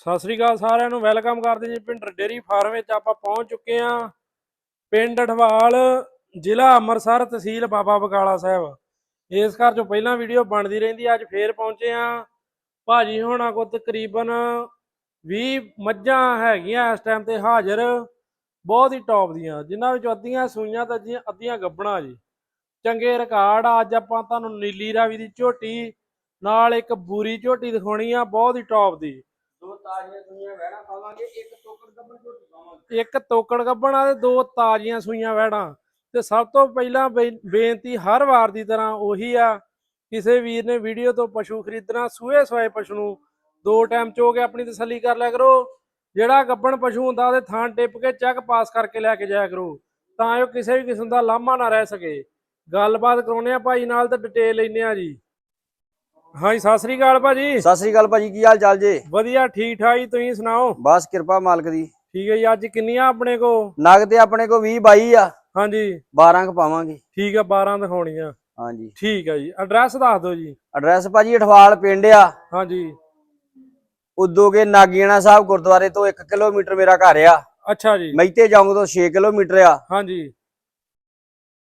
ਸਤਿ ਸ੍ਰੀ ਅਕਾਲ ਸਾਰਿਆਂ ਨੂੰ, ਵੈਲਕਮ ਕਰਦੇ ਜੀ ਪਿੰਡ ਡੇਰੀ ਫਾਰਮ ਵਿੱਚ ਆਪਾਂ ਪਹੁੰਚ ਚੁੱਕੇ ਆ ਪਿੰਡ ਢਵਾਲ, ਜ਼ਿਲ੍ਹਾ ਅੰਮ੍ਰਿਤਸਰ, ਤਹਿਸੀਲ ਬਾਬਾ ਬਕਾਲਾ ਸਾਹਿਬ। ਇਸ ਘਰ ਚੋਂ ਪਹਿਲਾਂ ਵੀਡੀਓ ਬਣਦੀ ਰਹਿੰਦੀ ਅੱਜ ਫੇਰ ਪਹੁੰਚੇ ਆ ਭਾਜੀ ਹੋਣਾ ਕੋ ਤਕਰੀਬਨ 20 ਮੱਝਾਂ ਹੈਗੀਆਂ ਇਸ ਟਾਈਮ ਤੇ ਹਾਜ਼ਰ, ਬਹੁਤ ਹੀ ਟੌਪ ਦੀਆਂ। ਜਿਨ੍ਹਾਂ ਵਿੱਚੋਂ ਅੱਧੀਆਂ ਸੂਈਆਂ ਤਾਂ ਅੱਧੀਆਂ ਅੱਧੀਆਂ ਗੱਬਣਾ ਜੀ। ਚੰਗੇ ਰਿਕਾਰਡ ਆ। ਅੱਜ ਆਪਾਂ ਤੁਹਾਨੂੰ ਨੀਲੀ ਰਾਵੀ ਦੀ ਝੋਟੀ, ਨਾਲ ਇੱਕ ਬੂਰੀ ਝੋਟੀ ਦਿਖਾਉਣੀ ਆ, ਬਹੁਤ ਹੀ ਟੌਪ ਦੀ। ਤਾਜ਼ੀਆਂ ਸੁਈਆਂ ਵਹਿਣਾ ਪਾਵਾਂਗੇ ਇੱਕ ਟੋਕਰ ਕੱਪੜ ਝੋਟੀ ਪਾਵਾਂਗੇ ਇੱਕ ਤੋਕੜ ਗੱਬਣਾ ਤੇ ਦੋ ਤਾਜ਼ੀਆਂ ਸੂਈਆਂ ਵਹਿੜਾਂ। ਤੇ ਸਭ ਤੋਂ ਪਹਿਲਾਂ ਬੇਨਤੀ ਹਰ ਵਾਰ ਦੀ ਤਰ੍ਹਾਂ ਉਹੀ ਆ, ਕਿਸੇ ਵੀਰ ਨੇ ਵੀਡੀਓ ਤੋਂ ਪਸ਼ੂ ਖਰੀਦਣਾ, ਸੂਏ ਸਵਾਏ ਪਸ਼ੂ ਨੂੰ ਦੋ ਟਾਈਮ ਚੋ ਕੇ ਆਪਣੀ ਤਸੱਲੀ ਕਰ ਲਿਆ ਕਰੋ। ਜਿਹੜਾ ਗੱਬਣ ਪਸ਼ੂ ਹੁੰਦਾ ਉਹਦੇ ਥਾਂ ਟਿੱਪ ਕੇ ਚੈੱਕ ਪਾਸ ਕਰਕੇ ਲੈ ਕੇ ਜਾਇਆ ਕਰੋ, ਤਾਂ ਜੋ ਕਿਸੇ ਵੀ ਕਿਸਮ ਦਾ ਲਾਮਾ ਨਾ ਰਹਿ ਸਕੇ। ਗੱਲਬਾਤ ਕਰਾਉਣੇ ਆ ਭਾਈ ਨਾਲ ਤੇ ਡਿਟੇਲ ਲੈਣੇ ਆ ਜੀ। ਹਾਂਜੀ ਸਤਿ ਸ੍ਰੀ ਅਕਾਲ ਭਾਜੀ। ਸਤਿ ਸ੍ਰੀ ਅਕਾਲ ਭਾਜੀ ਕੀ ਹਾਲ ਚਾਲ ਜੇ? ਵਧੀਆ ਠੀਕ ਠਾਕ ਜੀ ਤੁਸੀਂ ਸੁਣਾਓ? ਬਸ ਕਿਰਪਾ ਮਾਲਕ ਦੀ। ਠੀਕ ਹੈ ਜੀ ਅੱਜ ਕਿੰਨੀਆਂ ਆਪਣੇ ਕੋ ਨਗ ਤੇ ਆਪਣੇ ਕੋ 20 22 ਆ। ਹਾਂਜੀ। 12 ਕ ਪਾਵਾਂਗੇ। ਠੀਕ ਆ 12 ਦਿਖਾਉਣੀਆਂ। ਹਾਂਜੀ। ਠੀਕ ਆ ਜੀ ਐਡਰੈਸ ਦੱਸ ਦਿਓ ਜੀ। ਐਡਰੈਸ ਭਾਜੀ ਅਠਵਾਲ ਪਿੰਡ ਆ। ਹਾਂਜੀ। ਉਦੋਗੇ ਨਾਗੀਆਣਾ ਸਾਹਿਬ ਗੁਰਦੁਆਰੇ ਤੋਂ 1 ਕਿਲੋਮੀਟਰ ਮੇਰਾ ਘਰ ਆ। ਅੱਛਾ ਜੀ। ਮਈਤੇ ਜਾਊਂਗਾ ਤੋਂ 6 ਕਿਲੋਮੀਟਰ ਆ। ਹਾਂਜੀ।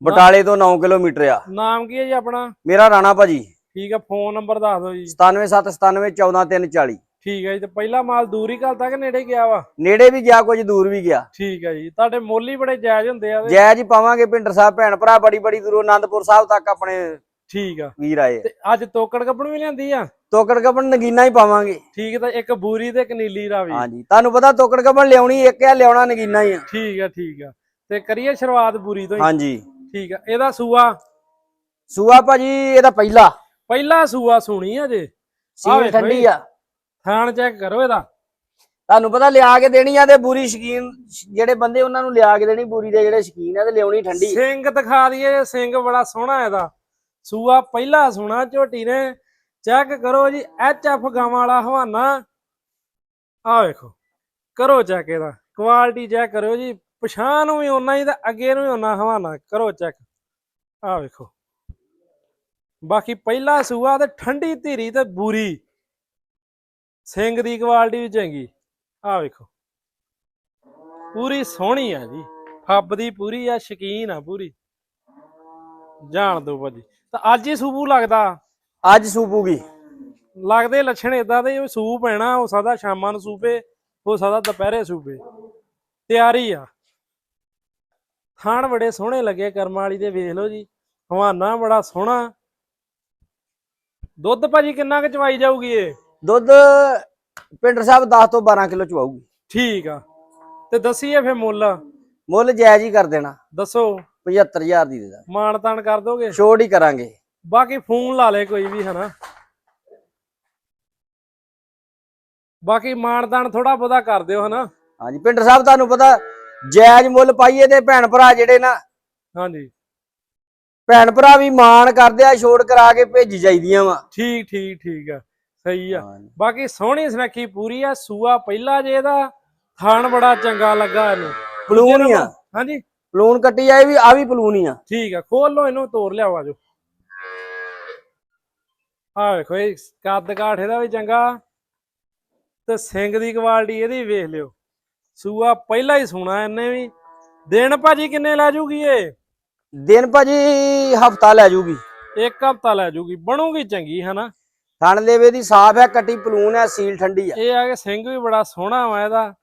ਬਟਾਲੇ ਤੋਂ 9 ਕਿਲੋਮੀਟਰ ਆ। ਨਾਮ ਕੀ ਹੈ ਜੀ ਆਪਣਾ? ਮੇਰਾ ਰਾਣਾ ਭਾਜੀ। ਠੀਕ ਆ ਫੋਨ ਨੰਬਰ ਦੱਸ ਦਿਓ ਜੀ। 9779914340 ਠੀਕ ਹੈ ਜੀ ਤੇ ਪਹਿਲਾ ਮਾਲ ਦੂਰ ਹੀ ਘਲਤਾ ਕਿ ਨੇੜੇ ਗਿਆ ਵਾ? ਨੇੜੇ ਵੀ ਗਿਆ ਕੁਝ ਦੂਰ ਵੀ ਗਿਆ। ਠੀਕ ਹੈ ਜੀ ਤੁਹਾਡੇ ਮੁੱਲ ਹੀ ਬੜੇ ਜਾਇਜ਼ ਹੁੰਦੇ ਆ ਤੇ। ਜੈ ਜੀ ਪਾਵਾਂਗੇ ਪਿੰਡਰ ਸਾਹਿਬ ਭੈਣ ਭਰਾ ਬੜੀ ਬੜੀ ਦੂਰੋਂ ਆਨੰਦਪੁਰ ਸਾਹਿਬ ਤੱਕ ਆਪਣੇ ਠੀਕ ਆ। ਵੀਰ ਆਏ। ਤੇ ਅੱਜ ਤੋਕੜ ਕੱਪਣ ਵੀ ਲਿਆਂਦੀ ਆ? ਤੋਕੜ ਕਪਣ ਨਗੀਨਾ ਹੀ ਪਾਵਾਂਗੇ। ਠੀਕ ਤਾਂ ਇੱਕ ਬੂਰੀ ਤੇ ਇੱਕ ਨੀਲੀ ਰਾਵੀ ਹਾਂਜੀ ਤੁਹਾਨੂੰ ਪਤਾ ਤੋਕੜ ਕਪਣ ਲਿਆਉਣੀ ਇੱਕ ਆ ਲਿਆਉਣਾ ਨਗੀਨਾ ਹੀ ਆ। ਠੀਕ ਆ ਠੀਕ ਆ। ਤੇ ਕਰੀਏ ਸ਼ੁਰੂਆਤ ਬੂਰੀ ਤੋਂ ਹੀ। ਹਾਂਜੀ। ਠੀਕ ਆ ਇਹਦਾ ਸੂਆ? ਸੂਆ ਭਾਜੀ ਇਹਦਾ ਪਹਿਲਾ। ਪਹਿਲਾ ਸੂਆ ਸੁਣੀ ਆ ਜੇ। ਸੀਲ ਠੰਡੀ। ਆ। ਥਾਣ ਚੈੱਕ ਕਰੋ ਇਹਦਾ। ਤੁਹਾਨੂੰ ਪਤਾ ਲਿਆ ਕੇ ਦੇਣੀ ਆ ਤੇ ਬੂਰੀ ਸ਼ਕੀਨ ਜਿਹੜੇ ਬੰਦੇ ਉਹਨਾਂ ਨੂੰ ਲਿਆ ਕੇ ਦੇਣੀ ਬੂਰੀ ਦੇ ਜਿਹੜੇ ਸ਼ਕੀਨ ਆ ਤੇ ਲਿਆਉਣੀ ਠੰਡੀ। ਸਿੰਘ ਦਿਖਾ ਦਈਏ ਸਿੰਘ ਬੜਾ ਸੋਹਣਾ ਇਹਦਾ। ਸੂਆ ਪਹਿਲਾ ਸੋਹਣਾ ਝੋਟੀ ਨੇ। ਚੈੱਕ ਕਰੋ ਜੀ ਐਚ ਐਫ ਗਾਵਾਂ ਵਾਲਾ ਹਵਾਨਾ। ਆ ਵੇਖੋ ਕਰੋ ਚੈੱਕ ਇਹਦਾ। ਕੁਆਲਿਟੀ ਚੈੱਕ ਕਰੋ ਜੀ ਪਛਾਣ ਨੂੰ ਵੀ ਓਨਾ ਹੀ ਤੇ ਅੱਗੇ ਨੂੰ ਵੀ ਓਨਾ ਹਵਾਨਾ। ਕਰੋ ਚੈੱਕ। ਆ ਵੇਖੋ। ਬਾਕੀ ਪਹਿਲਾ ਸੂਆ ਤੇ ਠੰਡੀ ਧੀਰੀ ਤੇ ਬੂਰੀ। ਸਿੰਘ ਦੀ ਕੁਆਲਿਟੀ ਵੀ ਚੰਗੀ। ਆ ਵੇਖੋ। ਪੂਰੀ ਸੋਹਣੀ ਆ ਜੀ। ਫੱਬ ਦੀ ਪੂਰੀ ਆ ਸ਼ਕੀਨ ਆ ਪੂਰੀ। ਜਾਣ ਦੋ ਭਾਜੀ। ਤਾਂ ਅੱਜ ਹੀ ਸੂਬੂ ਲੱਗਦਾ। ਅੱਜ ਸੂਪੂਗੀ ਲੱਗਦੇ ਲੱਛਣ ਇਦਾਂ ਦੇ ਵੀ ਸੂ ਪੈਣਾ ਹੋ ਸਕਦਾ ਸ਼ਾਮਾਂ ਨੂੰ ਸੂਪੇ ਹੋ ਸਕਦਾ ਦੁਪਹਿਰੇ ਸੂਪੇ ਤਿਆਰੀ ਆ। ਥਾਣ ਬੜੇ ਸੋਹਣੇ ਲੱਗੇ ਕਰਮਾਂ ਵਾਲੀ ਦੇ ਵੇਖ ਲਓ ਜੀ। ਹਵਾਨਾ ਬੜਾ ਸੋਹਣਾ। ਦੁੱਧ ਭਾਜੀ ਕਿੰਨਾ ਕੁ ਚਵਾਈ ਜਾਊਗੀ ਇਹ? ਦੁੱਧ ਪਿੰਡਰ ਸਾਹਿਬ 10 ਤੋਂ 12 ਕਿਲੋ ਚਵਾਊਗੀ। ਠੀਕ ਆ। ਤੇ ਦਸੀਏ ਫੇ ਮੁੱਲ? ਮੁੱਲ ਜਾਇਜ਼ ਹੀ ਕਰ ਦੇਣਾ। ਦੱਸੋ। 75000 ਦੀ ਦੇ ਦਾਂ ਮਾਣ ਤਾਣ ਕਰ ਦੋਗੇ? ਛੋੜ ਹੀ ਕਰਾਂਗੇ। ਬਾਕੀ ਫੋਨ ਲਾ ਲੇ ਕੋਈ ਵੀ ਹਨਾ। ਬਾਕੀ ਮਾਨਦਾਨ ਥੋੜਾ ਬਹੁਤਾ ਕਰ ਦਿਓ ਹਨਾ। ਹਾਂਜੀ ਪਿੰਡਰ ਸਾਹਿਬ ਤੁਹਾਨੂੰ ਪਤਾ ਜਾਇਜ਼ ਮੁੱਲ ਪਾਈਏ ਤੇ ਭੈਣ ਭਰਾ ਜਿਹੜੇ ਨਾ ਹਾਂਜੀ। ਭੈਣ ਭਰਾ ਵੀ ਮਾਣ ਕਰਦੇ ਆ ਛੋੜ ਕਰਾ ਕੇ ਭੇਜੀ ਜਾਈਦੀਆਂ ਵਾ। ਠੀਕ ਠੀਕ ਠੀਕ ਆ ਸਹੀ ਆ। ਬਾਕੀ ਸੋਹਣੀ ਸੁਨੱਖੀ ਪੂਰੀ ਆ ਸੂਆ ਪਹਿਲਾ ਜੇ ਇਹਦਾ ਥਾਣ ਬੜਾ ਚੰਗਾ ਲੱਗਾ ਇਹਨੂੰ। ਪਲੂਨ ਆ। ਹਾਂਜੀ? ਪਲੂਨ ਕੱਟੀ ਆ ਇਹ ਵੀ ਆ ਵੀ ਪਲੂਨ ਹੀ ਆ। ਠੀਕ ਆ ਖੋਲ ਲੋ ਇਹਨੂੰ ਤੋੜ ਲਿਆਓ ਆਜੋ। ਆ ਵੇਖੋ ਇਹ ਕੱਦ ਕਾਠ ਇਹਦਾ ਵੀ ਚੰਗਾ। ਤੇ ਸਿੰਘ ਦੀ ਕੁਆਲਿਟੀ ਇਹਦੀ ਵੇਖ ਲਿਓ। ਸੂਆ ਪਹਿਲਾ ਹੀ ਸੋਣਾ ਇਹਨੇ ਵੀ। ਦਿਨ ਭਾਜੀ ਕਿੰਨੇ ਲੈ ਜੂਗੀ ਇਹ? ਦਿਨ ਭਾਜੀ ਹਫਤਾ ਲੈ ਜੂਗੀ। ਇੱਕ ਹਫਤਾ ਲੈ ਜੂਗੀ ਬਣੂਗੀ ਚੰਗੀ ਹਨਾ? ਥਣ ਲੇਵੇ ਦੀ ਸਾਫ਼ ਹੈ ਕੱਟੀ ਪਲੂਨ ਹੈ ਸੀਲ ਠੰਡੀ ਆ ਇਹ ਆ ਕਿ ਸਿੰਘ ਵੀ ਬੜਾ ਸੋਹਣਾ ਵਾ ਇਹਦਾ।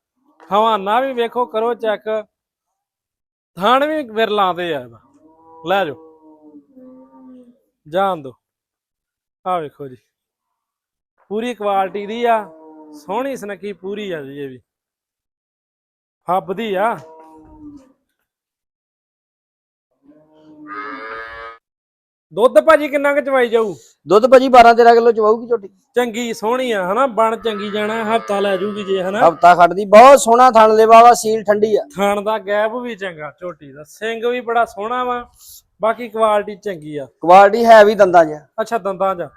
ਹਵਾਨਾ ਵੀ ਵੇਖੋ ਕਰੋ ਚੈੱਕ। ਥਾਣ ਵੀ ਵਿਰਲਾਂ ਤੇ ਆ ਇਹਦਾ। ਲੈ ਜਾਓ। ਜਾਣ ਦੋ। ਆ ਵੇਖੋ ਜੀ। ਪੂਰੀ ਕੁਆਲਿਟੀ ਦੀ ਆ। ਸੋਹਣੀ ਸੁਨੱਖੀ ਪੂਰੀ ਆ ਜੀ ਇਹ ਵੀ। ਹੱਬ ਦੀ ਆ। ਦੁੱਧ ਭਾਜੀ ਕਿੰਨਾ ਕੁ ਚਵਾਈ ਜਾਊ? ਦੁੱਧ ਭਾਜੀ 12 13 ਕਿਲੋ ਚਵਾਊਗੀ ਝੋਟੀ। ਚੰਗੀ ਸੋਹਣੀ ਆ ਹਨਾ? ਬਣ ਚੰਗੀ ਜਾਣਾ ਹਫਤਾ ਲੈ ਜੂਗੀ ਜੇ ਹਨਾ? ਹਫਤਾ ਖੜਦੀ ਬਹੁਤ ਸੋਹਣਾ ਥਣ ਲੇਵਾ ਵਾ ਸੀਲ ਠੰਡੀ ਆ। ਥਣ ਦਾ ਗੈਪ ਵੀ ਚੰਗਾ ਝੋਟੀ ਦਾ। ਸਿੰਘ ਵੀ ਬੜਾ ਸੋਹਣਾ ਵਾ ਬਾਕੀ ਕੁਆਲਿਟੀ ਚੰਗੀ ਆ। ਕੁਆਲਿਟੀ ਹੈ ਵੀ ਦੰਦਾਂ 'ਚ ਅੱਛਾ ਦੰਦਾਂ 'ਚ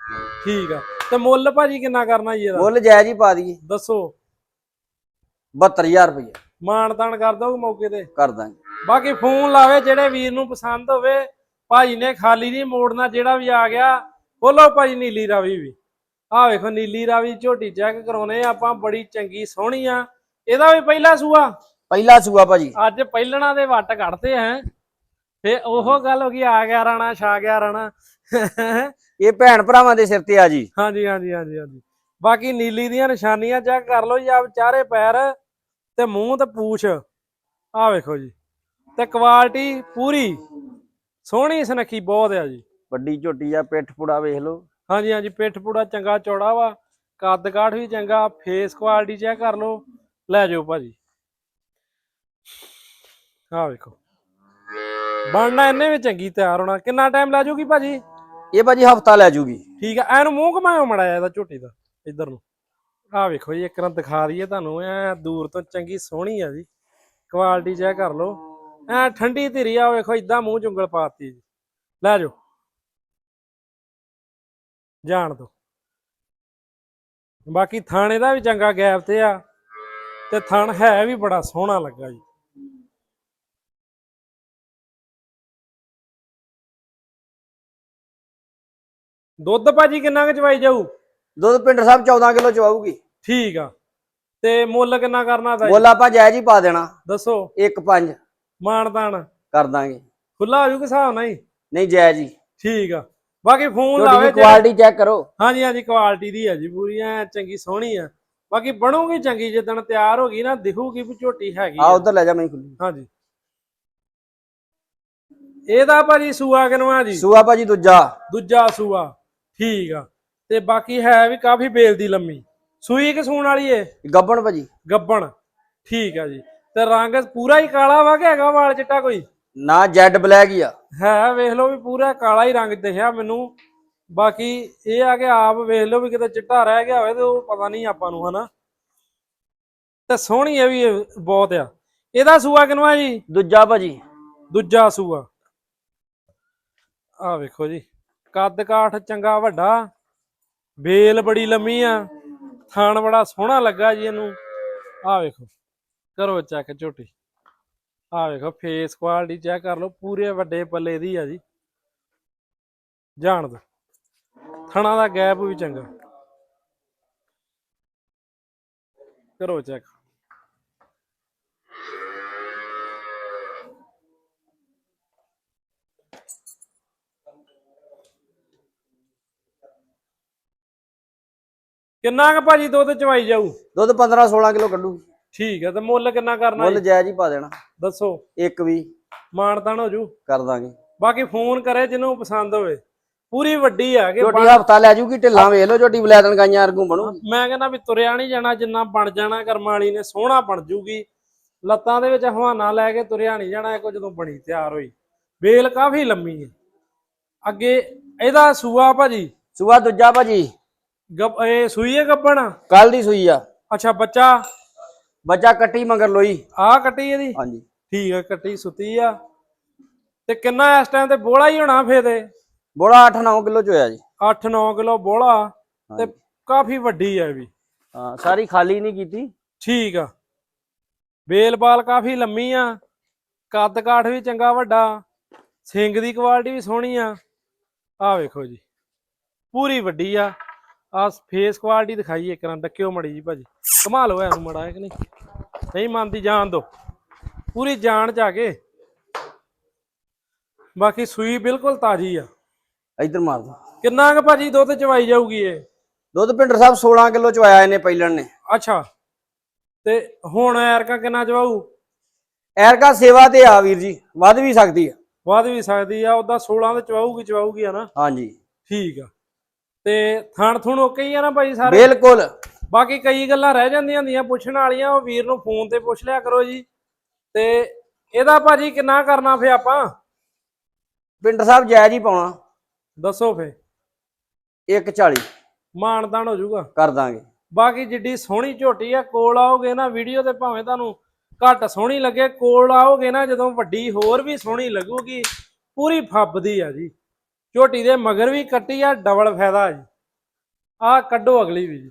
ਠੀਕ ਆ। ਤੇ ਮੁੱਲ ਭਾਜੀ ਕਿੰਨਾ ਕਰਨਾ ਜੀ ਇਹਦਾ? ਮੁੱਲ ਜਾਇਜ਼ ਹੀ ਪਾ ਦਈਏ। ਦੱਸੋ। 72000 ਰੁਪਏ ਮਾਣ ਤਾਣ ਕਰ ਦੋ ਮੌਕੇ ਤੇ? ਕਰ ਦਾਂਗੇ। ਬਾਕੀ ਫੋਨ ਲਾਵੇ ਜਿਹੜੇ ਵੀਰ ਨੂੰ ਪਸੰਦ ਹੋਵੇ ਭਾਜੀ ਨੇ ਖਾਲੀ ਨਹੀਂ ਮੋੜਨਾ ਜਿਹੜਾ ਵੀ ਆ ਗਿਆ ਖੋਲੋ ਭਾਜੀ ਨੀਲੀ ਰਾਵੀ ਵੀ। ਆਹ ਵੇਖੋ ਨੀਲੀ ਰਾਵੀ ਝੋਟੀ ਚੈੱਕ ਕਰਾਉਨੇ ਆ ਆਪਾਂ ਬੜੀ ਚੰਗੀ ਸੋਹਣੀ ਆ। ਇਹਦਾ ਵੀ ਪਹਿਲਾ ਸੂਆ? ਪਹਿਲਾ ਸੂਆ ਭਾਜੀ। ਅੱਜ ਪਹਿਲਣਾ ਦੇ ਵੱਟ ਕੱਢਦੇ ਆ ਫੇ ਉਹ ਗੱਲ ਹੋ ਗਈ ਆ ਗਿਆ ਰਾਣਾ ਛਾ ਗਿਆ ਰਾਣਾ। ਇਹ ਭੈਣ ਭਰਾਵਾਂ ਦੇ ਸਿਰ ਤੇ ਆ ਜੀ। ਹਾਂਜੀ ਹਾਂਜੀ ਹਾਂਜੀ ਹਾਂਜੀ। ਬਾਕੀ ਨੀਲੀ ਦੀਆਂ ਨਿਸ਼ਾਨੀਆਂ ਚੈੱਕ ਕਰ ਲਓ ਜੀ ਆ ਚਾਰੇ ਪੈਰ ਤੇ ਮੂੰਹ ਤੇ ਪੂਛ। ਆਹ ਵੇਖੋ ਜੀ। ਤੇ ਕੁਆਲਿਟੀ ਪੂਰੀ। ਸੋਹਣੀ ਸੁਨੱਖੀ ਬਹੁਤ ਆ ਜੀ। ਵੱਡੀ ਝੋਟੀ ਆ ਪਿੱਠ ਪੁੜਾ ਵੇਖ ਲਓ। ਹਾਂਜੀ ਹਾਂਜੀ ਪਿੱਠ ਪੂੜਾ ਚੰਗਾ ਚੌੜਾ ਵਾ। ਕੱਦ ਕਾਠ ਵੀ ਚੰਗਾ ਫੇਸ ਕੁਆਲਿਟੀ ਚੈੱਕ ਕਰ ਲਓ। ਲੈ ਜਾਓ ਭਾਜੀ। ਆਹ ਵੇਖੋ। ਬਣਨਾ ਇਹਨੇ ਵੀ ਚੰਗੀ ਤਿਆਰ ਹੋਣਾ। ਕਿੰਨਾ ਟਾਈਮ ਲੈ ਜਾਊਗੀ ਭਾਜੀ? ਇਹ ਭਾਜੀ ਹਫਤਾ ਲੈ ਜੂਗੀ। ਠੀਕ ਆ ਐਨੂੰ ਮੂੰਹ ਘਮਾਇਓ ਮੜਾ ਇਹਦਾ ਝੋਟੀ ਦਾ ਇੱਧਰ ਨੂੰ। ਆਹ ਵੇਖੋ ਜੀ ਇੱਕ ਰਾਂ ਦਿਖਾ ਦਈਏ ਤੁਹਾਨੂੰ ਐ ਦੂਰ ਤੋਂ ਚੰਗੀ ਸੋਹਣੀ ਆ ਜੀ। ਕੁਆਲਿਟੀ ਚੈੱਕ ਕਰ ਲਓ। ਐ ਠੰਡੀ ਧੀਰੀ ਆ ਵੇਖੋ ਇਦਾਂ ਮੂੰਹ ਚੁੰਗਲ ਪਾਤੀ ਜੀ। ਲੈ ਜਾਓ। ਜਾਣ ਦੋ। ਬਾਕੀ ਥਾਣੇ ਦਾ ਵੀ ਚੰਗਾ ਗੈਪ ਤੇ ਆ ਤੇ ਥਣ ਹੈ ਵੀ ਬੜਾ ਸੋਹਣਾ ਲੱਗਾ ਜੀ। ਦੁੱਧ ਭਾਜੀ ਕਿੰਨਾ ਕੁ ਚਵਾਈ ਜਾਊ? ਦੁੱਧ ਪਿੰਡਰ ਸਾਹਿਬ 14 ਕਿਲੋ ਚਵਾਊਗੀ। ਠੀਕ ਆ। ਤੇ ਮੁੱਲ ਕਿੰਨਾ ਕਰਨਾ ਤਾਂ ਮੁੱਲ ਆਪਾਂ ਜਾਇਜ਼ ਹੀ ਪਾ ਦੇਣਾ। ਦੱਸੋ। 1.5 ਮਾਨਦਾਨ ਕਰ ਦਾਂਗੇ। ਖੁੱਲਾ ਹੋ ਜੂ ਕਿ ਹਿਸਾਬ ਨਹੀਂ ਨਹੀਂ ਜਾਇਜ਼ ਹੀ ਠੀਕ ਆ। ਬਾਕੀ ਫੋਨ ਲਾਵੇ ਕੁਆਲਿਟੀ ਚੈੱਕ ਕਰੋ। ਹਾਂਜੀ ਹਾਂਜੀ ਕੁਆਲਿਟੀ ਦੀ ਹੈ ਜੀ ਪੂਰੀ ਐ ਚੰਗੀ ਸੋਹਣੀ ਆ। ਬਾਕੀ ਬਣੂਗੀ ਚੰਗੀ ਜਿੱਦਣ ਤਿਆਰ ਹੋ ਗਈ ਨਾ ਦਿਖੂਗੀ ਵੀ ਝੋਟੀ ਹੈਗੀ ਆ। ਉਧਰ ਲੈ ਜਾ ਮੈਂ ਖੁੱਲੀ। ਹਾਂਜੀ। ਇਹਦਾ ਭਾਜੀ ਸੂਆ ਕਿਨਵਾ ਜੀ। ਸੂਆ ਭਾਜੀ ਦੂਜਾ। ਦੂਜਾ ਸੂਆ। ਠੀਕ ਆ। ਤੇ ਬਾਕੀ ਹੈ ਵੀ ਕਾਫੀ ਬੇਲ ਦੀ ਲੰਮੀ। ਸੂਈ ਕਿ ਸੂਣ ਵਾਲੀ ਏ? ਗੱਬਣ ਭਾਜੀ। ਗੱਬਣ। ਠੀਕ ਆ ਜੀ। ਤੇ ਰੰਗ ਪੂਰਾ ਹੀ ਕਾਲਾ ਵਾ ਕਿ ਹੈਗਾ ਵਾਲ ਚਿੱਟਾ ਕੋਈ? ਨਾ ਜੈਡ ਬਲੈਕ ਹੀ ਆ। ਹੈ ਵੇਖ ਲਓ ਵੀ ਪੂਰਾ ਕਾਲਾ ਹੀ ਰੰਗ ਦਿਖਿਆ ਮੈਨੂੰ। ਬਾਕੀ ਇਹ ਆ ਕਿ ਆਪ ਵੇਖ ਲਓ ਵੀ ਕਿਤੇ ਚਿੱਟਾ ਰਹਿ ਗਿਆ ਹੋਵੇ ਤੇ ਉਹ ਪਤਾ ਨਹੀਂ ਆਪਾਂ ਨੂੰ ਹਨਾ? ਤੇ ਸੋਹਣੀ ਇਹ ਵੀ ਬਹੁਤ ਆ। ਇਹਦਾ ਸੂਆ ਕਿਨਵਾ ਜੀ? ਦੂਜਾ ਭਾਜੀ। ਦੂਜਾ ਸੂਆ। ਆ ਵੇਖੋ ਜੀ ਕੱਦ ਕਾਠ ਚੰਗਾ ਵੱਡਾ ਬੇਲ ਬੜੀ ਲੰਮੀ ਆ ਥਾਣ ਬੜਾ ਸੋਹਣਾ ਲੱਗਾ ਜੀ ਇਹਨੂੰ। ਆ ਵੇਖੋ। ਕਰੋ ਚੈੱਕ ਝੋਟੀ। ਆ ਵੇਖੋ ਫੇਸ ਕੁਆਲਿਟੀ ਚੈੱਕ ਕਰ ਲਓ, ਪੂਰੇ ਵੱਡੇ ਪੱਲੇ ਦੀ ਆ ਜੀ। ਜਾਣ ਦੋ ਥਣਾ ਦਾ ਗੈਪ ਵੀ ਚੰਗਾ। ਕਰੋ ਚੈੱਕ ਕਿੰਨਾ ਕੁ ਭਾਜੀ ਦੁੱਧ ਚਵਾਈ ਜਾਊ? ਦੁੱਧ 15 16 ਕਿਲੋ ਕੱਢੂ। ਠੀਕ ਹੈ ਤੇ ਮੁੱਲ ਕਿੰਨਾ ਕਰਨਾ ਮੁੱਲ ਜੀ? ਜਾਇਜ਼ ਹੀ ਪਾ ਦੇਣਾ। ਦੱਸੋ। ਇੱਕ ਵੀ ਮਾਨਤਾਨ ਹੋ ਜੂ। ਕਰ ਦਾਂਗੇ। ਬਾਕੀ ਫੋਨ ਕਰੇ ਜਿਹਨੂੰ ਪਸੰਦ ਹੋਵੇ। ਪੂਰੀ ਵੱਡੀ ਆ ਕਿ ਝੋਟੀ ਹਫਤਾ ਲੈ ਜੂਗੀ ਢਿੱਲਾਂ ਵੇਖ ਲਓ ਝੋਟੀ ਬਲੈਦਨ ਗਾਈਆਂ ਵਰਗੂ ਬਣੂ। ਮੈਂ ਕਹਿੰਦਾ ਵੀ ਤੁਰਿਆ ਨਹੀਂ ਜਾਣਾ ਜਿੰਨਾ ਬਣ ਜਾਣਾ ਕਰਮ ਵਾਲੀ ਨੇ ਸੋਹਣਾ ਬਣ ਜੂਗੀ। ਲੱਤਾਂ ਦੇ ਵਿੱਚ ਹਵਾਨਾ ਲੈ ਕੇ ਤੁਰਿਆ ਨਹੀਂ ਜਾਣਾ ਇਹ ਜਦੋਂ ਬਣੀ ਤਿਆਰ ਹੋਈ। ਬੇਲ ਕਾਫੀ ਲੰਮੀ ਹੈ। ਅੱਗੇ ਇਹਦਾ ਸੂਆ ਭਾਜੀ? ਸੂਆ ਦੂਜਾ ਭਾਜੀ। ਗੱਬ ਇਹ ਸੂਈ ਹੈ ਗੱਬਣ? ਕੱਲ ਦੀ ਸੂਈ ਆ। ਅੱਛਾ ਬੱਚਾ? ਬੱਚਾ ਕੱਟੀ ਮਗਰ ਲੋਈ। ਆ ਕੱਟੀ ਇਹਦੀ? ਹਾਂਜੀ। ਠੀਕ ਆ ਕੱਟੀ ਸੁੱਤੀ ਆ। ਤੇ ਕਿੰਨਾ ਇਸ ਟਾਈਮ ਤੇ ਬੋਲਾ ਹੀ ਹੋਣਾ ਫੇਰ ਤੇ? ਬੋੜਾ 8-9 ਕਿਲੋ ਚ ਹੋਇਆ ਜੀ। 8-9 ਕਿਲੋ ਬੋਲਾ ਤੇ। ਕਾਫੀ ਵੱਡੀ ਹੈ ਵੀ। ਹਾਂ ਸਾਰੀ ਖਾਲੀ ਨਹੀਂ ਕੀਤੀ। ਠੀਕ ਆ। ਬੇਲ ਬਾਲ ਕਾਫੀ ਲੰਮੀ ਆ। ਕੱਦ ਕਾਠ ਵੀ ਚੰਗਾ ਵੱਡਾ। ਸਿੰਗ ਦੀ ਕੁਆਲਿਟੀ ਵੀ ਸੋਹਣੀ ਆ। ਆ ਵੇਖੋ ਜੀ। ਪੂਰੀ ਵੱਡੀ ਆ। ਆ ਫੇਸ ਕੁਆਲਿਟੀ ਦਿਖਾਈ ਇੱਕ ਰਾਂ ਡੱਕਿਓ ਮੜੀ ਜੀ ਭਾਜੀ? ਘੁਮਾ ਲਓ ਇਹਨੂੰ ਮੜਾ ਹੈ ਕਿ ਨਹੀਂ? ਨਹੀਂ ਮੰਨਦੀ ਜਾਣ ਦੋ ਪੂਰੀ ਚ ਆ ਕੇ। ਬਾਕੀ ਸੂਈ ਬਿਲਕੁਲ ਤਾਜੀ ਆ। ਇੱਧਰ ਮਾਰ ਦੋ ਕਿੰਨਾ ਕੁ ਭਾਜੀ ਦੁੱਧ ਚਵਾਈ ਜਾਊਗੀ ਇਹ? ਦੁੱਧ ਪਿੰਡਰ ਸਾਹਿਬ 16 ਕਿਲੋ ਚ ਆਇਆ ਇਹਨੇ ਪਹਿਲਣ ਨੇ। ਅੱਛਾ। ਤੇ ਹੁਣ ਐਰਕਾ ਕਿੰਨਾ ਚਵਾਊ? ਐਰਕਾ ਸੇਵਾ ਤੇ ਆ ਵੀਰ ਜੀ ਵੱਧ ਵੀ ਸਕਦੀ ਆ। ਵੱਧ ਵੀ ਸਕਦੀ ਆ ਉਹਦਾ 16 ਤੇ ਚਵਾਊਗੀ ਚਵਾਊਗੀ ਆ ਨਾ ਹਾਂਜੀ। ਠੀਕ ਆ। ਤੇ ਥਣ ਥੁਣ ਓਕੇ ਹੀ ਆ ਨਾ ਭਾਈ ਸਾਰੇ? ਬਿਲਕੁਲ। ਬਾਕੀ ਕਈ ਗੱਲਾਂ ਰਹਿ ਜਾਂਦੀਆਂ ਹੁੰਦੀਆਂ ਪੁੱਛਣ ਵਾਲੀਆਂ ਉਹ ਵੀਰ ਨੂੰ ਫੋਨ ਤੇ ਪੁੱਛ ਲਿਆ ਕਰੋ ਜੀ। ਤੇ ਇਹਦਾ ਭਾਜੀ ਕਿੰਨਾ ਕਰਨਾ ਫੇ ਆਪਾਂ? ਪਿੰਡਰ ਸਾਹਿਬ ਜਾਇਜ਼ ਹੀ ਪਾਉਣਾ। ਦੱਸੋ ਫੇ। 140 ਮਾਨਦਾਨ ਹੋ ਜਾਊਗਾ। ਕਰ ਦਾਂਗੇ। ਬਾਕੀ ਜਿੱਡੀ ਸੋਹਣੀ ਝੋਟੀ ਆ ਕੋਲ ਆਓਗੇ ਨਾ ਵੀਡੀਓ ਤੇ ਭਾਵੇਂ ਤੁਹਾਨੂੰ ਘੱਟ ਸੋਹਣੀ ਲੱਗੇ ਕੋਲ ਆਓਗੇ ਨਾ ਜਦੋਂ ਵੱਡੀ ਹੋਰ ਵੀ ਸੋਹਣੀ ਲੱਗੂਗੀ ਪੂਰੀ ਫੱਬਦੀ ਆ ਜੀ। ਝੋਟੀ ਦੇ ਮਗਰ ਵੀ ਕੱਟੀ ਆ ਡਬਲ ਫਾਇਦਾ ਜੀ। ਆ ਕੱਢੋ ਅਗਲੀ ਵੀ ਜੀ।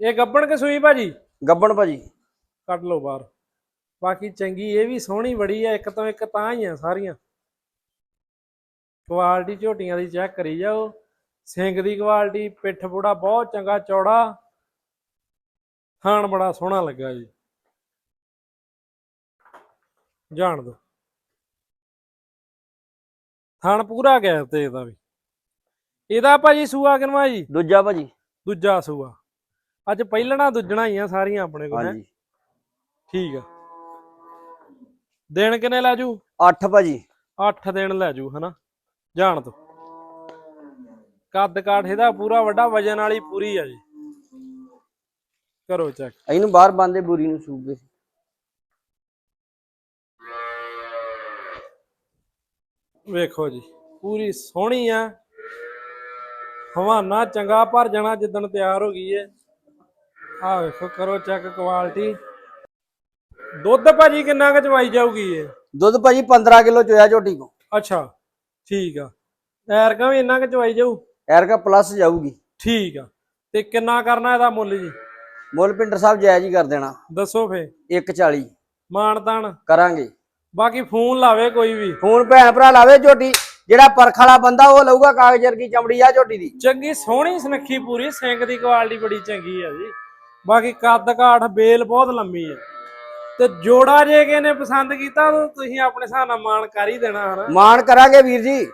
ਇਹ ਗੱਬਣ ਕੇ ਸੂਈ ਭਾਜੀ? ਗੱਬਣ ਭਾਜੀ। ਕੱਢ ਲਓ ਬਾਹਰ। ਬਾਕੀ ਚੰਗੀ ਇਹ ਵੀ ਸੋਹਣੀ ਬੜੀ ਆ ਇੱਕ ਤੋਂ ਇੱਕ ਤਾਂ ਹੀ ਆ ਸਾਰੀਆਂ। ਕੁਆਲਿਟੀ ਝੋਟੀਆਂ ਦੀ ਚੈੱਕ ਕਰੀ ਜਾਓ। ਸਿੰਘ ਦੀ ਕੁਆਲਿਟੀ ਪਿੱਠ ਪੂੜਾ ਬਹੁਤ ਚੰਗਾ ਚੌੜਾ। ਥਾਣ ਬੜਾ ਸੋਹਣਾ ਲੱਗਾ ਜੀ। ਜਾਣ ਦੋ ਥਾਣ ਪੂਰਾ ਗਿਆ ਤੇ ਇਹਦਾ ਵੀ। ਇਹਦਾ ਭਾਜੀ ਸੂਆ ਕਿਨਵਾ ਜੀ? ਦੂਜਾ ਭਾਜੀ। ਦੂਜਾ ਸੂਆ। ਅੱਜ ਪਹਿਲਣਾ ਦੁੱਜਣਾ ਹੀ ਆ ਸਾਰੀਆਂ ਆਪਣੇ ਕੋਲ? ਹਾਂਜੀ। ਠੀਕ ਆ। ਦਿਨ ਕਿੰਨੇ ਲੈ ਜੂ? 8 ਭਾਜੀ। 8 ਦਿਨ ਲੈ ਜੂ ਹਨਾ? ਜਾਣ ਦੋ। ਕੱਦ ਕਾਠ ਇਹਦਾ ਪੂਰਾ ਵੱਡਾ ਵਜਨ ਵਾਲੀ ਪੂਰੀ ਆ ਜੀ। ਕਰੋ ਚੈੱਕ ਇਹਨੂੰ ਬਾਹਰ ਬੰਦੇ ਬੂਰੀ ਨੂੰ ਸੂਗੇ ਵੇਖੋ ਜੀ ਪੂਰੀ ਸੋਹਣੀ ਆ। ਹਵਾਨਾ ਚੰਗਾ ਭਰ ਜਾਣਾ ਜਿੱਦਣ ਤਿਆਰ ਹੋ ਗਈ ਏ। ਆ ਵੇਖੋ ਕਰੋ ਚੈੱਕ ਕੁਆਲਿਟੀ ਦੁੱਧ ਭਾਜੀ ਕਿੰਨਾ ਕੁ ਚਵਾਈ ਜਾਊਗੀ ਏ? ਦੁੱਧ ਭਾਜੀ 15 ਕਿਲੋ ਚੋਇਆ ਝੋਟੀ ਕੋ ਅੱਛਾ ਠੀਕ ਆ। ਐਰਕਾਂ ਵੀ ਇੰਨਾ ਕੁ ਚਵਾਈ ਜਾਊ? ਐਰਕਾ ਪਲੱਸ ਜਾਊਗੀ। ਠੀਕ ਆ। ਤੇ ਕਿੰਨਾ ਕਰਨਾ ਇਹਦਾ ਮੁੱਲ ਜੀ? ਮੁੱਲ ਪਿੰਡਰ ਸਾਹਿਬ ਜਾਇਜ਼ ਹੀ ਕਰ ਦੇਣਾ। ਦੱਸੋ ਫੇ 140 ਮਾਨਤਾਨ ਕਰਾਂਗੇ। ਬਾਕੀ ਫੋਨ ਲਾਵੇ ਕੋਈ ਵੀ। ਫੋਨ ਭੈਣ ਭਰਾ ਲਾਵੇ ਝੋਟੀ ਜਿਹੜਾ ਪਰਖ ਵਾਲਾ ਬੰਦਾ ਉਹ ਲਊਗਾ ਕਾਗਜ਼ ਵਰਗੀ ਚਮੜੀ ਆ ਝੋਟੀ ਦੀ। ਚੰਗੀ ਸੋਹਣੀ ਸੁਨੱਖੀ ਪੂਰੀ ਸਿੰਘ ਦੀ ਕੁਆਲਿਟੀ ਬੜੀ ਚੰਗੀ ਆ ਜੀ। ਬਾਕੀ ਕੱਦ ਕਾਠ ਬੇਲ ਬਹੁਤ ਲੰਮੀ ਆ। ਤੇ ਜੋੜਾ ਜੇ ਕਿਸੇ ਨੇ ਪਸੰਦ ਕੀਤਾ ਤੁਸੀਂ ਆਪਣੇ ਹਿਸਾਬ ਨਾਲ ਮਾਣ ਕਰ ਹੀ ਦੇਣਾ ਹਨਾ। ਮਾਣ ਕਰਾਂਗੇ ਵੀਰ ਜੀ।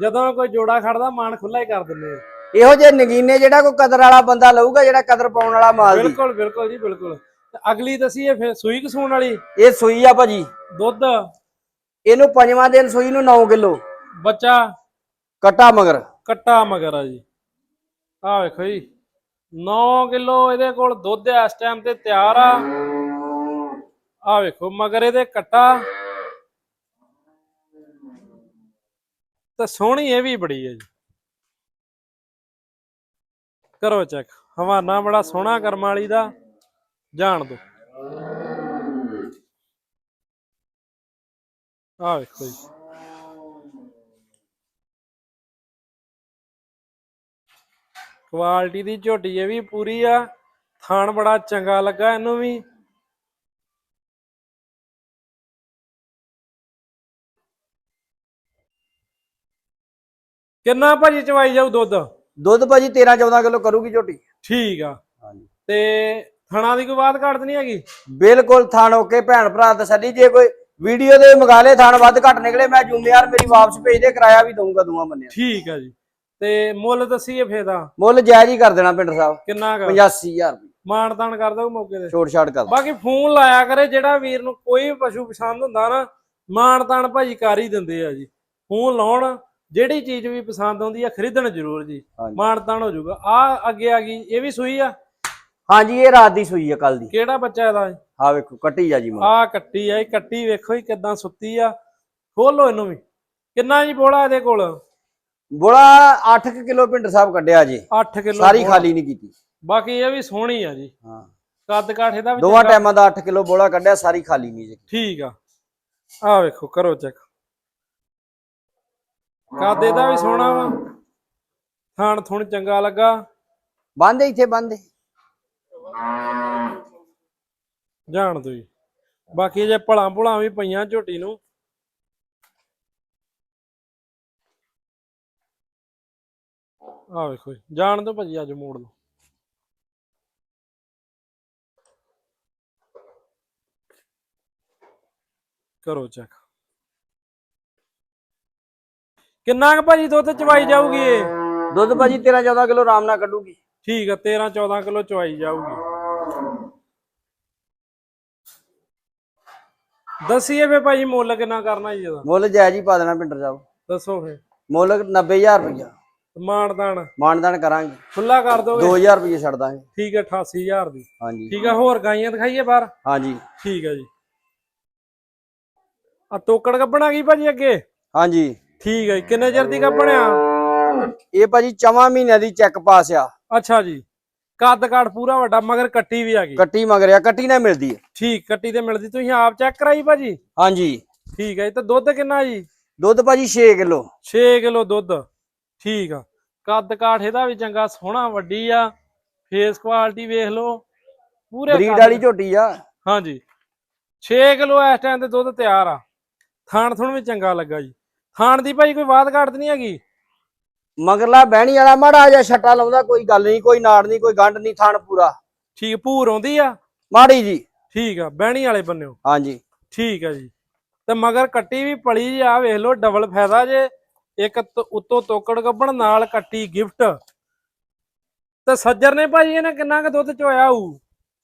ਜਦੋਂ ਕੋਈ ਜੋੜਾ ਖੜਦਾ ਮਾਣ ਖੁੱਲਾ ਹੀ ਕਰ ਦਿੰਦੇ ਆ। ਇਹੋ ਜਿਹੇ ਨਗੀਨੇ ਜਿਹੜਾ ਕੋਈ ਕਦਰ ਵਾਲਾ ਬੰਦਾ ਲਊਗਾ ਜਿਹੜਾ ਕਦਰ ਪਾਉਣ ਵਾਲਾ ਮਾਲ ਦੀ। ਬਿਲਕੁਲ ਬਿਲਕੁਲ ਜੀ ਬਿਲਕੁਲ। ਅਗਲੀ ਦਸੀਏ ਫਿਰ ਸੂਈ ਕਸੂਣ ਵਾਲੀ? ਇਹ ਸੂਈ ਆ ਭਾਜੀ। ਦੁੱਧ। ਇਹਨੂੰ ਪੰਜਵਾਂ ਦਿਨ ਸੂਈ ਨੂੰ 9 ਕਿਲੋ। ਬੱਚਾ। ਕਟਾ ਮਗਰ। ਕੱਟਾ ਮਗਰ ਆ ਜੀ। ਆ ਵੇਖੋ ਜੀ। 9 ਕਿਲੋ ਇਹਦੇ ਕੋਲ ਦੁੱਧ ਇਸ ਟਾਈਮ ਤੇ ਤਿਆਰ ਆ। ਆ ਵੇਖੋ ਮਗਰ ਇਹਦੇ ਕੱਟਾ। ਤੇ ਸੋਹਣੀ ਇਹ ਵੀ ਬੜੀ ਹੈ ਜੀ। ਕਰੋ ਚੈੱਕ ਹਵਾਨਾ ਬੜਾ ਸੋਹਣਾ ਕਰਮ ਵਾਲੀ ਦਾ। ਜਾਣ ਦੋ ਆ ਵੇਖੋ ਜੀ ਕੁਆਲਿਟੀ ਦੀ ਝੋਟੀ ਇਹ ਵੀ ਪੂਰੀ ਆ। ਥਾਣ ਬੜਾ ਚੰਗਾ ਲੱਗਾ ਇਹਨੂੰ ਵੀ। ਕਿੰਨਾ ਭਾਜੀ ਚਵਾਈ ਜਾਊ ਦੁੱਧ? ਦੁੱਧ ਭਾਜੀ 13 14 ਕਿਲੋ ਕਰੂਗੀ ਝੋਟੀ। ਠੀਕ ਆ। ਹਾਂਜੀ। ਤੇ ਥਣਾ ਦੀ ਕੋਈ ਬਾਤ ਘੱਟ ਨਹੀਂ ਹੈਗੀ? ਬਿਲਕੁਲ ਥਾਣ ਓਕੇ ਭੈਣ ਭਰਾ ਤਸੱਲੀ ਜੇ ਕੋਈ ਵੀਡੀਓ ਦੇ ਮੰਗਾ ਲੇ ਥਾਣ ਵੱਧ ਘੱਟ ਨਿਕਲੇ ਮੈਂ ਜ਼ਿੰਮੇਵਾਰ ਮੇਰੀ ਵਾਪਸ ਭੇਜ ਦੇ ਕਿਰਾਇਆ ਵੀ ਦਊਂਗਾ ਦੋਵਾਂ ਬੰਨਿਆਂ ਠੀਕ ਆ ਜੀ। ਤੇ ਮੁੱਲ ਦੱਸੀਏ ਫੇਦਾ ਮੁੱਲ ਜਾਇਜ਼ ਹੀ ਕਰ ਦੇਣਾ ਪਿੰਡਰ ਸਾਹਿਬ। ਕਿੰਨਾ ਕੁ? 85000 ਰੁਪਏ। ਮਾਣ ਤਾਣ ਕਰ ਦੋ ਮੌਕੇ ਤੇ। ਛੋਟ ਛਾਟ ਕਰ ਬਾਕੀ ਫੋਨ ਲਾਇਆ ਕਰੇ ਜਿਹੜਾ ਵੀਰ ਨੂੰ ਕੋਈ ਵੀ ਪਸ਼ੂ ਪਸੰਦ ਹੁੰਦਾ ਨਾ ਤਾਣ ਭਾਜੀ ਕਰ ਹੀ ਦਿੰਦੇ ਆ ਜੀ। ਫੋਨ ਲਾਉਣ ਜਿਹੜੀ ਚੀਜ਼ ਵੀ ਪਸੰਦ ਆਉਂਦੀ ਆ ਖਰੀਦਣ ਜ਼ਰੂਰ ਜੀ। ਤਾਣ ਹੋ ਜਾਊਗਾ। ਆ ਅੱਗੇ ਆ ਗਈ ਇਹ ਵੀ ਸੂਈ ਆ? ਹਾਂਜੀ ਇਹ ਰਾਤ ਦੀ ਸੂਈ ਆ ਕੱਲ ਦੀ। ਕਿਹੜਾ ਬੱਚਾ ਇਹਦਾ? ਆ ਵੇਖੋ ਕੱਟੀ ਜਾ ਜੀ ਮਾਂ। ਆ ਕੱਟੀ ਆ ਇਹ ਕੱਟੀ ਵੇਖੋ ਹੀ ਕਿਦਾਂ ਸੁੱਤੀ ਆ। ਖੋਲੋ ਇਹਨੂੰ ਵੀ। ਕਿੰਨਾ ਜੀ ਬੋਲਾ ਇਹਦੇ ਕੋਲ? ਬੋਲਾ 8 ਕਿਲੋ ਪਿੰਡਰ ਸਾਹਿਬ ਕੱਢਿਆ ਜੀ। 8 ਕਿਲੋ ਸਾਰੀ ਖਾਲੀ ਨਹੀਂ ਕੀਤੀ। ਬਾਕੀ ਇਹ ਵੀ ਸੋਹਣੀ ਆ ਜੀ। ਹਾਂ। ਕੱਦ ਕਾਠ ਇਹਦਾ ਵੀ ਦੋਵਾਂ। ਟਾਈਮਾਂ ਦਾ 8 ਕਿਲੋ ਬੋਲਾ ਕੱਢਿਆ ਸਾਰੀ ਖਾਲੀ ਨਹੀਂ ਜੀ। ਠੀਕ ਆ। ਆ ਵੇਖੋ ਕਰੋ ਚੈੱਕ। ਕੱਦ ਇਹਦਾ ਵੀ ਸੋਹਣਾ ਵਾ। ਥਾਣ ਥੁਣ ਚੰਗਾ ਲੱਗਾ। ਬੰਦੇ ਇੱਥੇ ਬੰਦੇ ਜਾਣ ਦੋ ਜੀ ਬਾਕੀ ਜੇ ਭਲਾਂ ਭੁਲਾਂ ਵੀ ਪਈਆਂ ਝੋਟੀ ਨੂੰ। ਆ ਵੇਖੋ ਜਾਣ ਦੋ ਭਾਜੀ ਅੱਜ ਮੋੜ ਲਓ। ਕਰੋ ਚੈੱਕ। ਕਿੰਨਾ ਕੁ ਭਾਜੀ ਦੁੱਧ ਚਵਾਈ ਜਾਊਗੀ ਇਹ? ਦੁੱਧ ਭਾਜੀ 13 14 ਕਿਲੋ ਆਰਾਮ ਨਾਲ ਕੱਢੂਗੀ। ਠੀਕ ਆ 13 14 ਕਿਲੋ ਚਵਾਈ ਜਾਊਗੀ। ਦਸੀਏ ਫੇ ਭਾਜੀ ਮੁੱਲ ਕਿੰਨਾ ਕਰਨਾ ਜੀ ਇਹਦਾ? ਮੁੱਲ ਜਾਇਜ਼ ਹੀ ਪਾ ਦੇਣਾ ਪਿੰਡਰ ਸਾਹਿਬ। ਦੱਸੋ ਫੇ ਮੁੱਲ 90000 ਰੁਪਇਆ ਮਾਨਦਾਨ। ਮਾਨਦਾਨ ਕਰਾਂਗੇ। ਖੁੱਲਾ ਕਰ ਦੋਗੇ 2000 ਰੁਪਏ ਛੱਡ ਦਾਂਗੇ। ਠੀਕ ਹੈ 88000 ਦੀ। ਹਾਂਜੀ। ਠੀਕ ਹੈ ਹੋਰ ਗਾਈਆਂ ਦਿਖਾਈਏ ਬਾਹਰ? ਹਾਂਜੀ। ਠੀਕ ਹੈ ਜੀ। ਆ ਤੋਕੜ ਕੱਪਣਾ ਗਈ ਭਾਜੀ ਅੱਗੇ? ਹਾਂਜੀ। ਠੀਕ ਹੈ ਕਿੰਨੇ ਚਿਰ ਦੀ ਕੱਪਣਿਆ ਇਹ ਭਾਜੀ ਚਵਾਂ ਮਹੀਨਿਆਂ ਦੀ ਚੈੱਕ ਪਾਸ ਆ। ਅੱਛਾ ਜੀ। ਕੱਦ ਕਾਠ ਪੂਰਾ ਵੱਡਾ ਮਗਰ ਕੱਟੀ ਵੀ ਆ ਗਈ। ਕੱਟੀ ਮਗਰਿਆ ਕੱਟੀ ਨਾ ਮਿਲਦੀ ਹੈ ਠੀਕ ਕੱਟੀ ਤੇ ਮਿਲਦੀ। ਤੁਸੀਂ ਆਪ ਚੈੱਕ ਕਰਾਈ ਭਾਜੀ? ਹਾਂਜੀ। ਠੀਕ ਹੈ ਜੀ ਤੇ ਦੁੱਧ ਕਿੰਨਾ ਜੀ? ਦੁੱਧ ਭਾਜੀ 6 ਕਿਲੋ। 6 ਕਿਲੋ ਦੁੱਧ। ਠੀਕ ਆ। ਕੱਦ ਕਾਠ ਇਹਦਾ ਵੀ ਚੰਗਾ ਸੋਹਣਾ ਵੱਡੀ ਆ। ਫੇਸ ਕੁਆਲਿਟੀ ਵੇਖ ਲਓ। ਪੂਰੇ ਬਰੀਡ ਵਾਲੀ ਝੋਟੀ ਆ। ਹਾਂਜੀ। 6 ਕਿਲੋ ਇਸ ਟਾਈਮ ਤੇ ਦੁੱਧ ਤਿਆਰ ਆ। ਥਾਣ ਥੁਣ ਵੀ ਚੰਗਾ ਲੱਗਾ ਜੀ। ਥਾਣ ਦੀ ਭਾਈ ਕੋਈ ਬਾਤ ਘਾਟ ਨਹੀਂ ਹੈਗੀ? ਮਗਰਲਾ ਬਹਿਣੀ ਵਾਲਾ ਮਾੜਾ ਜਿਹਾ ਛੱਟਾ ਲਾਉਂਦਾ ਕੋਈ ਗੱਲ ਨਹੀਂ ਕੋਈ ਨਾੜ ਨਹੀਂ ਕੋਈ ਗੰਢ ਨਹੀਂ ਥਣ ਪੂਰਾ। ਠੀਕ ਭੂਰ ਆਉਂਦੀ ਆ? ਮਾੜੀ ਜੀ। ਠੀਕ ਆ ਬਹਿਣੀ ਵਾਲੇ ਬੰਨਿਓ ਹਾਂਜੀ। ਠੀਕ ਆ ਜੀ। ਤੇ ਮਗਰ ਕੱਟੀ ਵੀ ਪਲੀ ਜੀ ਆ ਵੇਖ ਲਓ ਡਬਲ ਫਾਇਦਾ ਜੇ। ਇੱਕ ਉੱਤੋਂ ਤੋਕੜ ਗੱਬਣ ਨਾਲ ਕੱਟੀ ਗਿਫਟ। ਤੇ ਸੱਜਰ ਨੇ ਭਾਜੀ ਇਹਨੇ ਕਿੰਨਾ ਕੁ ਦੁੱਧ ਚੋਇਆ ਹੋਊ?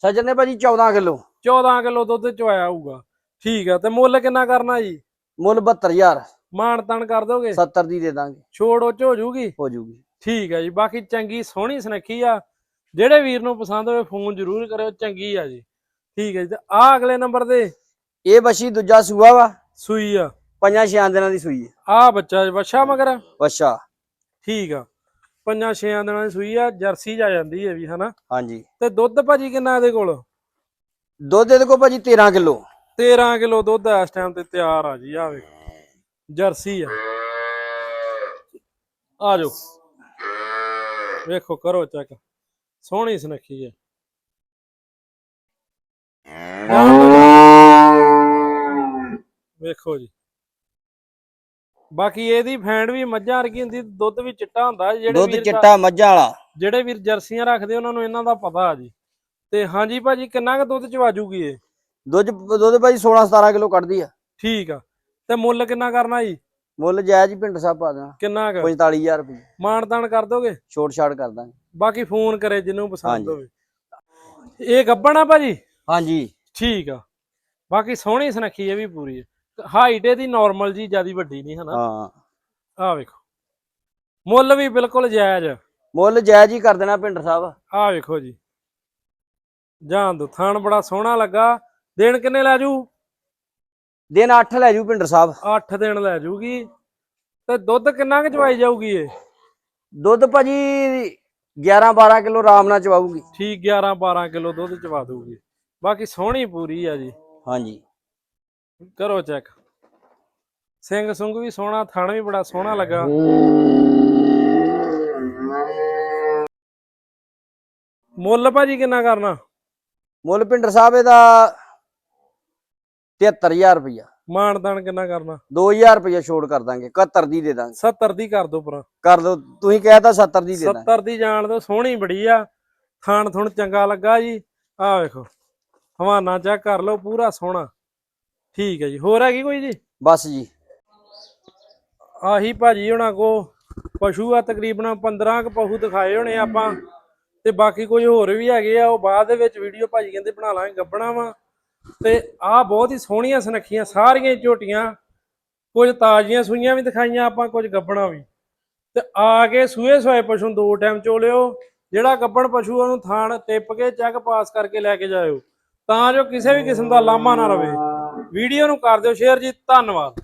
ਸੱਜਣ ਨੇ ਭਾਜੀ 14 ਕਿਲੋ। 14 ਕਿਲੋ ਦੁੱਧ ਚੋਇਆ ਹੋਊਗਾ। ਠੀਕ ਆ ਤੇ ਮੁੱਲ ਕਿੰਨਾ ਕਰਨਾ ਜੀ? ਮੁੱਲ 72000 ਮਾਣ ਤਾਣ ਕਰ ਦੋਗੇ? 70 ਦੀ ਦੇ ਦਾਂਗੇ। ਛੋੜ ਉਹ ਚ ਹੋ ਜੂਗੀ? ਹੋ ਜੂਗੀ। ਠੀਕ ਆ ਜੀ ਬਾਕੀ ਚੰਗੀ ਸੋਹਣੀ ਸੁਨੱਖੀ ਆ। ਜਿਹੜੇ ਵੀਰ ਨੂੰ ਪਸੰਦ ਹੋਵੇ ਫੋਨ ਜ਼ਰੂਰ ਕਰਿਓ ਚੰਗੀ ਆ ਜੀ। ਠੀਕ ਹੈ ਜੀ ਤੇ ਆ ਅਗਲੇ ਨੰਬਰ ਤੇ। ਇਹ ਬੱਛੀ ਦੂਜਾ ਸੂਆ ਵਾ। ਸੂਈ ਆ। ਪੰਜਾਂ ਛਿਆਂ ਦਿਨਾਂ ਦੀ ਸੂਈ ਹੈ ਆ ਬੱਚਾ ਜੀ, ਵੱਛਾ ਮਗਰ। ਅੱਛਾ ਠੀਕ ਆ ਪੰਜਾਂ ਛੇਆਂ ਦਿਨਾਂ ਦੀ ਸੂਈ ਆ ਜਰਸੀ ਜਾ ਜਾਂਦੀ ਹੈ ਵੀ ਹਨਾ? ਹਾਂਜੀ। ਤੇ ਦੁੱਧ ਭਾਜੀ ਕਿੰਨਾ ਇਹਦੇ ਕੋਲ? ਦੁੱਧ ਇਹਦੇ ਕੋਲ ਭਾਜੀ 13 ਕਿਲੋ। 13 ਕਿਲੋ ਦੁੱਧ ਇਸ ਟਾਈਮ ਤੇ ਤਿਆਰ ਆ ਜੀ ਆ ਵੇਖ। ਜਰਸੀ ਆ। ਆ ਜਾਓ ਵੇਖੋ ਕਰੋ ਚੈੱਕ ਸੋਹਣੀ ਸੁਨੱਖੀ ਹੈ ਵੇਖੋ ਜੀ। ਬਾਕੀ ਇਹਦੀ ਫੈਂਡ ਵੀ ਮੱਝਾਂ ਵਰਗੀ ਹੁੰਦੀ ਦੁੱਧ ਵੀ ਚਿੱਟਾ ਹੁੰਦਾ ਜਿਹੜੇ ਦੁੱਧ ਚਿੱਟਾ ਮੱਝਾਂ ਵਾਲਾ। ਜਿਹੜੇ ਵੀਰ ਜਰਸੀਆਂ ਰੱਖਦੇ ਉਹਨਾਂ ਨੂੰ ਇਹਨਾਂ ਦਾ ਪਤਾ ਆ ਜੀ। ਤੇ ਹਾਂਜੀ ਭਾਜੀ ਕਿੰਨਾ ਕੁ ਦੁੱਧ ਚਵਾਜੂਗੀ ਇਹ? ਦੁੱਧ ਦੁੱਧ ਭਾਜੀ 16 17 ਕਿਲੋ ਕੱਢਦੀ ਆ। ਠੀਕ ਆ। ਤੇ ਮੁੱਲ ਕਿੰਨਾ ਕਰਨਾ ਜੀ? ਮੁੱਲ ਜਾਇਜ਼ ਹੀ ਪਿੰਡ ਸਾਹਿਬ ਪਾ ਦੇਣਾ। ਕਿੰਨਾ ਕੁ? 45000 ਰੁਪਏ। ਮਾਨਤਾਨ ਕਰ ਦੋਗੇ? ਛੋਟ ਛਾੜ ਕਰ ਦਾਂਗੇ। ਬਾਕੀ ਫੋਨ ਕਰੇ ਜਿਹਨੂੰ ਪਸੰਦ। ਹੋਵੇ। ਇਹ ਗੱਬਣਾ ਭਾਜੀ? ਹਾਂਜੀ। ਠੀਕ ਆ। ਬਾਕੀ ਸੋਹਣੀ ਸੁਨੱਖੀ ਇਹ ਵੀ ਪੂਰੀ ਹੈ ਹਾਈਟ ਇਹਦੀ ਨਾਰਮਲ ਜੀ ਜਿਆਦੀ ਵੱਡੀ ਨਹੀਂ ਹਨਾ? ਹਾਂ। ਆਹ ਵੇਖੋ। ਮੁੱਲ ਵੀ ਬਿਲਕੁਲ ਜਾਇਜ਼ ਮੁੱਲ ਜਾਇਜ਼ ਹੀ ਕਰ ਦੇਣਾ ਪਿੰਡ ਸਾਹਿਬ। ਆਹ ਵੇਖੋ ਜੀ। ਜਾਨ ਦੋ ਥਾਣ ਬੜਾ ਸੋਹਣਾ ਲੱਗਾ। ਦਿਨ ਕਿੰਨੇ ਲੈ ਜੂ? ਦਿਨ 8 ਲੈ ਜੂ ਪਿੰਡ ਸਾਹਿਬ। 8 ਦਿਨ ਲੈ ਜੂਗੀ। ਤੇ ਦੁੱਧ ਕਿੰਨਾ ਕੁ ਚਵਾਈ ਜਾਊਗੀ ਇਹ? ਦੁੱਧ ਭਾਜੀ 11 12 ਕਿਲੋ ਆਰਾਮ ਨਾਲ ਚਵਾਊਗੀ। ਠੀਕ 11 12 ਕਿਲੋ ਦੁੱਧ ਚਵਾ ਦੂਗੀ ਬਾਕੀ ਸੋਹਣੀ ਪੂਰੀ ਆ ਜੀ। ਹਾਂਜੀ। ਕਰੋ ਚੈੱਕ ਸਿੰਘ ਸੁੰਗ ਵੀ ਸੋਹਣਾ ਥਣ ਵੀ ਬੜਾ ਸੋਹਣਾ ਲੱਗਾ। ਮੁੱਲ ਭਾਜੀ ਕਿੰਨਾ ਕਰਨਾ? ਮੁੱਲ ਪਿੰਡ ਸਾਹਿਬ ਇਹਦਾ 73000 ਰੁਪਇਆ ਮਾਨਦਾਨ ਕਿੰਨਾ ਕਰਨਾ? 2000 ਰੁਪਇਆ ਛੋੜ ਕਰ ਦਾਂਗੇ 71 ਦੀ ਦੇ ਦਾਂਗੇ। 70 ਦੀ ਕਰ ਦੋ ਪਰਾਂ ਕਰ ਦੋ ਤੁਸੀਂ ਕਹਿਤਾ 70 ਦੀ ਦੇ ਦਾਂਗੇ। 70 ਦੀ ਜਾਣ ਦੋ ਸੋਹਣੀ ਬੜੀ ਆ। ਥਣ ਥੁਣ ਚੰਗਾ ਲੱਗਾ ਜੀ। ਆਹ ਵੇਖੋ ਹਵਾਨਾ ਚੈੱਕ ਕਰ ਲਓ ਪੂਰਾ ਸੋਹਣਾ। ਠੀਕ ਹੈ ਜੀ ਹੋਰ ਹੈਗੀ ਕੋਈ ਜੀ? ਬਸ ਜੀ। ਆਹੀ ਭਾਜੀ ਹੁਣਾਂ ਕੋ ਪਸ਼ੂ ਆ ਤਕਰੀਬਨ 15 ਕ ਪਸ਼ੂ ਦਿਖਾਏ ਹੋਣੇ ਆਪਾਂ। ਤੇ ਬਾਕੀ ਕੋਈ ਹੋਰ ਵੀ ਹੈਗੇ ਆ ਉਹ ਬਾਅਦ ਦੇ ਵਿੱਚ ਵੀਡੀਓ ਭਾਜੀ ਕਹਿੰਦੇ ਬਣਾ ਲਾਂਗੇ ਗੱਬਣਾ ਵਾ। ਤੇ ਆਹ ਬਹੁਤ ਹੀ ਸੋਹਣੀਆਂ ਸੁਨੱਖੀਆਂ ਸਾਰੀਆਂ ਝੋਟੀਆਂ ਕੁਝ ਤਾਜ਼ੀਆਂ ਸੂਈਆਂ ਵੀ ਦਿਖਾਈਆਂ ਆਪਾਂ ਕੁਝ ਗੱਬਣਾ ਵੀ। ਤੇ ਆ ਕੇ ਸੂਏ ਸੋਏ ਪਸ਼ੂ ਦੋ ਟਾਈਮ ਚੋਲਿਓ ਜਿਹੜਾ ਗੱਬਣ ਪਸ਼ੂ ਆ ਉਹਨੂੰ ਥਾਣ ਟਿੱਪ ਕੇ ਚੈੱਕ ਪਾਸ ਕਰਕੇ ਲੈ ਕੇ ਜਾਇਓ। ਤਾਂ ਜੋ ਕਿਸੇ ਵੀ ਕਿਸਮ ਦਾ ਲਾਮਾ ਨਾ ਰਵੇ। ਵੀਡੀਓ ਨੂੰ ਕਰ ਦਿਓ ਸ਼ੇਅਰ ਜੀ ਧੰਨਵਾਦ।